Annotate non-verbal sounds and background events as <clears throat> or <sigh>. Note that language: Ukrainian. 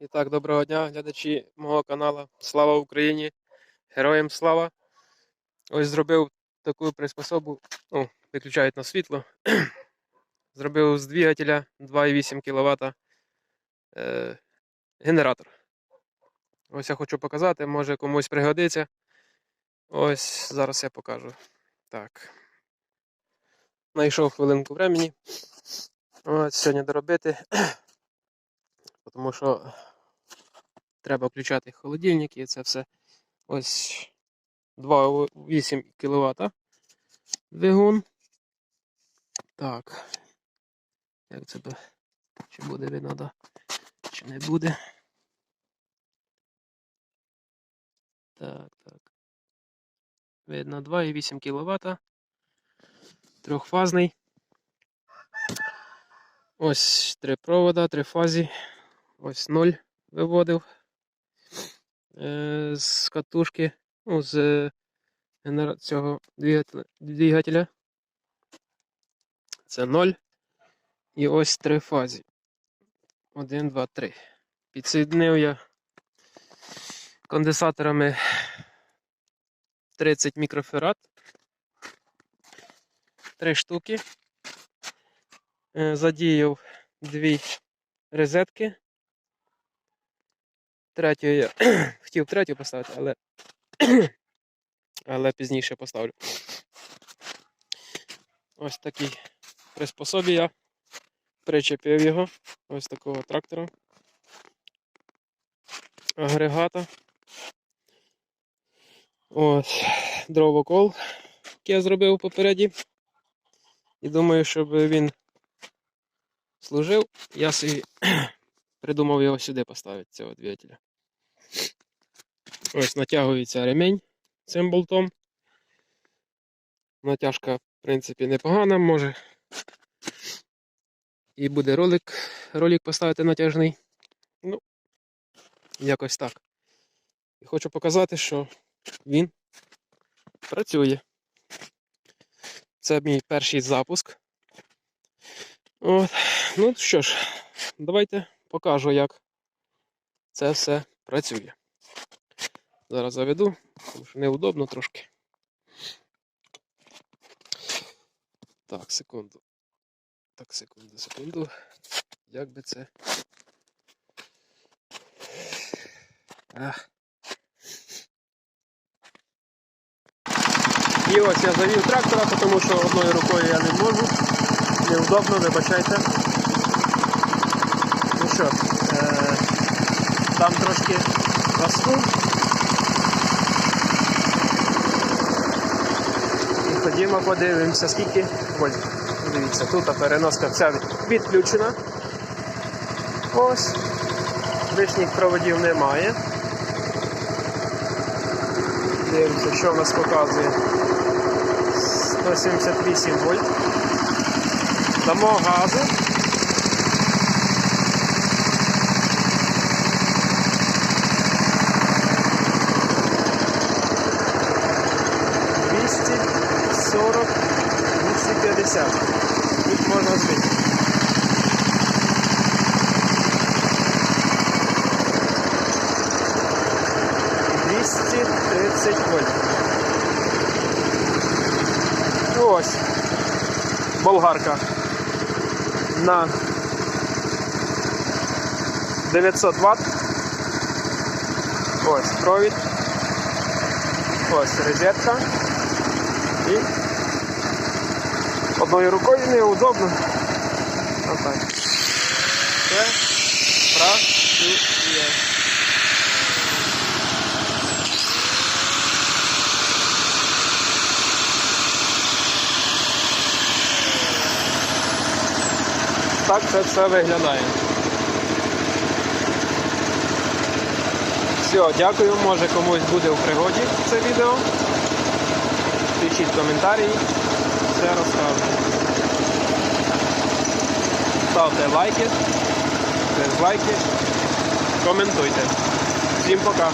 І так, доброго дня, глядачі мого каналу. Слава Україні! Героям слава! Ось зробив таку приспособу, ну, виключають на світло. <clears throat> зробив з двигателя 2,8 кВт е, генератор. Ось я хочу показати, може комусь пригодиться. Ось зараз я покажу. Так. Знайшов хвилинку времени. Ось сьогодні доробити. <clears throat> Тому що треба включати холодильник і це все. Ось 2,8 кВт двигун. Так. Як це би? Чи буде видно, да? чи не буде? Так, так. Видно 2,8 кВт. Трьохфазний. Ось три провода, три фазі. Ось 0 виводив е, з катушки, ну, з е, цього двигателя. Це 0. І ось три фазі. 1, 2, 3. Підсоєднив я конденсаторами 30 мікроферат. Три штуки. Е, Задіяв дві розетки. Третю я <clears throat> хотів третю поставити, але але пізніше поставлю. Ось такий приспособі я причепив його ось такого трактора. Агрегата. Ось дровокол, який я зробив попереді. І думаю, щоб він служив, я собі придумав його сюди поставити, цього двигателя. Ось натягується ремень цим болтом. Натяжка, в принципі, непогана, може. І буде ролик, ролик поставити натяжний. Ну, якось так. І хочу показати, що він працює. Це мій перший запуск. От. Ну що ж, давайте покажу, як це все працює. Зараз заведу, тому що неудобно трошки. Так, секунду. Так, секунду, секунду. Як би це. Ах. І ось я завів трактора, тому що одною рукою я не можу. Неудобно, вибачайте. Що, е, там трошки газку. І ходімо, подивимося, скільки вольт. Дивіться, тут переноска вся відключена. Ось. Лишніх проводів немає. Дивимося, що в нас показує. 178 вольт. Дамо газу. 50. Тут можна збити. Двісті вольт. Ось. Болгарка. На 900 Вт. Ось провід. Ось розетка. І одною рукою неудобно. Отак. Це працює. Так це все виглядає. Все, дякую, може комусь буде в пригоді це відео. Пишіть коментарі, все розкажу. Ставте лайки, дизлайки, коментуйте. Всім пока!